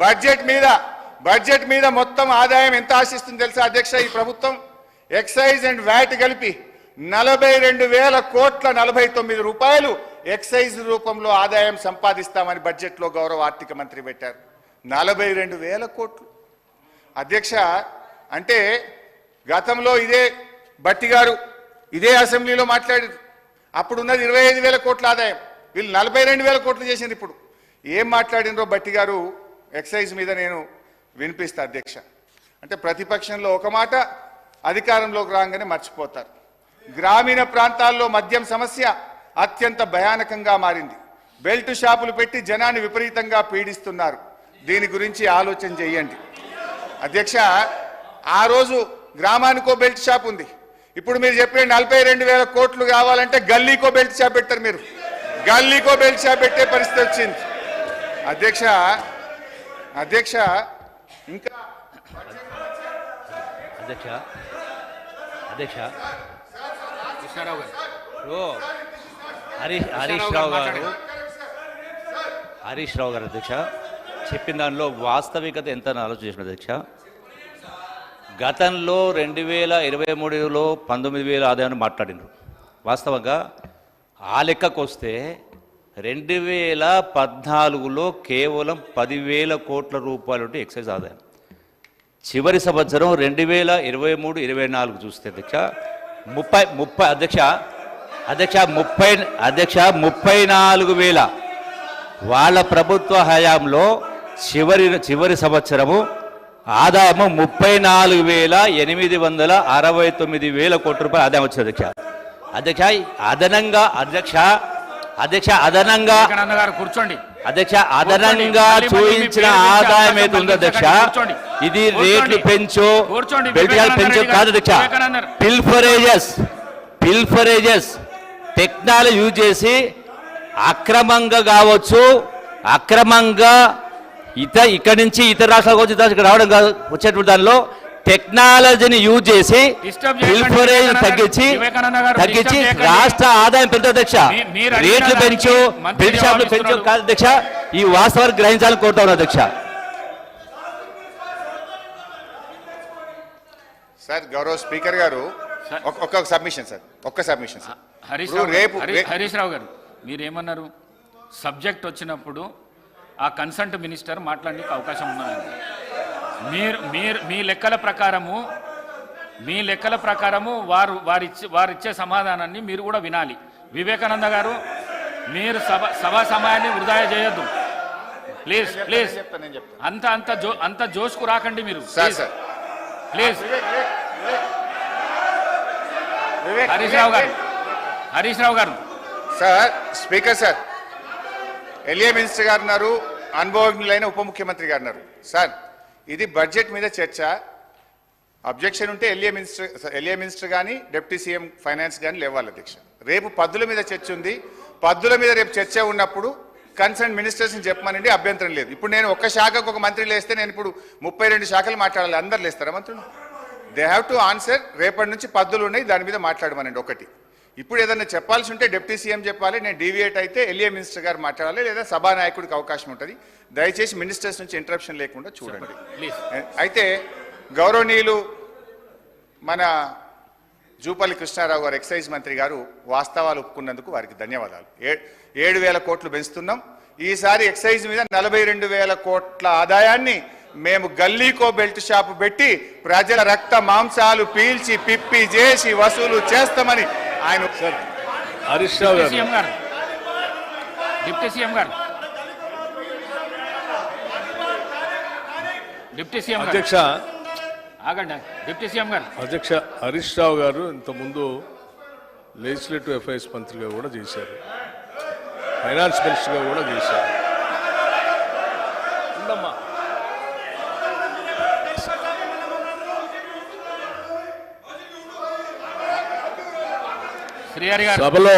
Budget మీద budget మీద మొత్తం ఆదాయం ఎంత ఆశిస్తుంది తెలుసా అధ్యక్ష ఈ ప్రభుత్వం? ఎక్సైజ్ అండ్ వ్యాట్ కలిపి నలభై రెండు వేల కోట్ల నలభై తొమ్మిది రూపాయలు ఎక్సైజ్ రూపంలో ఆదాయం సంపాదిస్తామని బడ్జెట్లో గౌరవ ఆర్థిక మంత్రి పెట్టారు. నలభై రెండు వేల కోట్లు. అధ్యక్ష అంటే గతంలో ఇదే బట్టి గారు ఇదే అసెంబ్లీలో మాట్లాడారు. అప్పుడు ఉన్నది ఇరవై ఐదు వేల కోట్ల ఆదాయం. వీళ్ళు నలభై రెండు వేల కోట్లు చేసింది ఇప్పుడు. ఏం మాట్లాడినరో బట్టి గారు? ఎక్సైజ్ మీద నేను వినిపిస్తా అధ్యక్ష. అంటే ప్రతిపక్షంలో ఒక మాట అధికారంలోకి రాగానే మర్చిపోతారు. గ్రామీణ ప్రాంతాల్లో మద్యం సమస్య అత్యంత భయానకంగా మారింది. బెల్ట్ షాపులు పెట్టి జనాన్ని విపరీతంగా పీడిస్తున్నారు. దీని గురించి ఆలోచన చేయండి. అధ్యక్ష ఆ రోజు గ్రామానికో బెల్ట్ షాప్ ఉంది. ఇప్పుడు మీరు చెప్పే నలభై రెండు వేల కోట్లు కావాలంటే గల్లీకో బెల్ట్ షాప్ పెట్టారు మీరు. గల్లీకో బెల్ట్ షాప్ పెట్టే పరిస్థితి వచ్చింది. అధ్యక్ష అధ్యక్ష ఇంకా అధ్యక్ష అధ్యక్ష. కృష్ణారావు గారు ఇప్పుడు హరీష్ హరీష్ రావు గారు. హరీష్ రావు గారు అధ్యక్ష. చెప్పిన దానిలో వాస్తవికత ఎంత ఆలోచించిన అధ్యక్ష? గతంలో రెండు వేల ఇరవై మూడులో పంతొమ్మిది వేల ఆదాయాన్ని మాట్లాడినారు. వాస్తవంగా ఆ లెక్కకు వస్తే రెండు వేల పద్నాలుగులో కేవలం పదివేల కోట్ల రూపాయలు ఉంటే ఎక్సైజ్ ఆదాయం. చివరి సంవత్సరం రెండు వేల ఇరవై మూడు ఇరవై నాలుగు చూస్తే అధ్యక్ష ముప్పై ముప్పై అధ్యక్ష అధ్యక్ష ముప్పై అధ్యక్ష ముప్పై నాలుగు వేల. వాళ్ళ ప్రభుత్వ హయాంలో చివరి చివరి సంవత్సరము ఆదాయము ముప్పై నాలుగు వేల ఎనిమిది వందల అరవై తొమ్మిది వేల కోట్ల రూపాయలు ఆదాయం వచ్చింది అధ్యక్ష. అధ్యక్ష అదనంగా అధ్యక్ష అధ్యక్ష అదనంగా కూర్చోండి అధ్యక్ష అదనంగా చూపించిన ఆదాయం ఏది ఉందో అధ్యక్ష. ఇది. రేట్లు పెంచు. బెల్టియాలు పెంచు కాదు. అధ్యక్ష. పిల్ఫరేజెస్ పిల్ఫరేజెస్ టెక్నాలజీ యూజ్ చేసి అక్రమంగా కావచ్చు అక్రమంగా ఇత ఇక్కడి నుంచి ఇతర రాష్ట్రాలకు వచ్చి రావడం కాదు వచ్చేటువంటి దానిలో టెక్నాలజీని యూజ్ చేసి తగ్గించి తగ్గించి. రాష్ట్ర ఆదాయం పెరుగుతుంది అధ్యక్ష రేట్లు పెంచు షాపులు జవాబు పెంచు. కాదు అధ్యక్ష ఈ వాస్తవాన్ని గ్రహించాలని కోరుతా ఉన్నా అధ్యక్ష సార్ గౌరవ స్పీకర్ గారు సార్. ఒక- ఒక్క సబ్మిషన్ సార్ ఒక్క సబ్మిషన్ సార్ హరీష్ రేపు హరీష్ రావు గారు మీరేమన్నారు సబ్జెక్ట్ వచ్చినప్పుడు ఆ కన్సల్ట్ మినిస్టర్ మాట్లాడడానికి అవకాశం ఉన్నది మీరు మీరు మీ లెక్కల ప్రకారము మీ లెక్కల ప్రకారము వారు వారిచ్చే వారిచ్చే సమాధానాన్ని మీరు కూడా వినాలి. వివేకానంద గారు మీరు సభ సభా సమయాన్ని వృధా చేయొద్దు. Please please. అంత అంత జో అంత జోష్కు రాకండి మీరు. ప్లీజ్. హరీష్ రావు గారు. హరీష్ రావు గారు. Sir speaker sir. LA minister గారు ఉన్నారు అనుభవజ్ఞులైన ఉప ముఖ్యమంత్రి గారు ఉన్నారు. సార్ ఇది బడ్జెట్ మీద చర్చ. అబ్జెక్షన్ ఉంటే ఎల్ఏ మినిస్టర్ ఎల్ఏ మినిస్టర్ కానీ డిప్యూటీ సీఎం ఫైనాన్స్ కానీ లేవాలి అధ్యక్ష. రేపు పద్దుల మీద చర్చ ఉంది. పద్దుల మీద రేపు చర్చ ఉన్నప్పుడు కన్సర్న్ మినిస్టర్స్ని చెప్పమనండి అభ్యంతరం లేదు. ఇప్పుడు నేను ఒక శాఖకు ఒక మంత్రి లేస్తే నేను ఇప్పుడు ముప్పై రెండు శాఖలు మాట్లాడాలి. అందరు లేస్తారా మంత్రులు? దే హ్యావ్ టు ఆన్సర్ రేపటి నుంచి పద్దులు ఉన్నాయి దాని మీద మాట్లాడమనండి ఒకటి. ఇప్పుడు ఏదైనా చెప్పాల్సి ఉంటే డిప్యూటీ సీఎం చెప్పాలి నేను డీవియేట్ అయితే ఎల్ఏ మినిస్టర్ గారు మాట్లాడాలి లేదా సభానాయకుడికి అవకాశం ఉంటుంది. దయచేసి మినిస్టర్స్ నుంచి ఇంటరప్షన్ లేకుండా చూడండి. ప్లీజ్ అయితే గౌరవనీయులు మన జూపల్లి కృష్ణారావు గారు ఎక్సైజ్ మంత్రి గారు వాస్తవాలు ఒప్పుకున్నందుకు వారికి ధన్యవాదాలు. ఏడు వేల కోట్లు పెంచుతున్నాం. ఈసారి ఎక్సైజ్ మీద నలభై రెండు వేల కోట్ల ఆదాయాన్ని మేము గల్లీకో బెల్ట్ షాప్ పెట్టి ప్రజల రక్త మాంసాలు పీల్చి పిప్పి చేసి వసూలు చేస్తామని ఆయన హరీష్ రావు గారు. సీఎం గారు. డిప్యూటీ సీఎం గారు. డిప్యూటీ సీఎం అధ్యక్ష. ఆగండి డిప్యూటీ సీఎం గారు. అధ్యక్ష హరీష్ రావు గారు ఇంతకుముందు లెజిస్లేటివ్ అఫైర్స్ మంత్రిగా కూడా చేశారు. ఫైనాన్స్ మినిస్టర్గా కూడా చేశారు. ఉండమ్మా. సభలో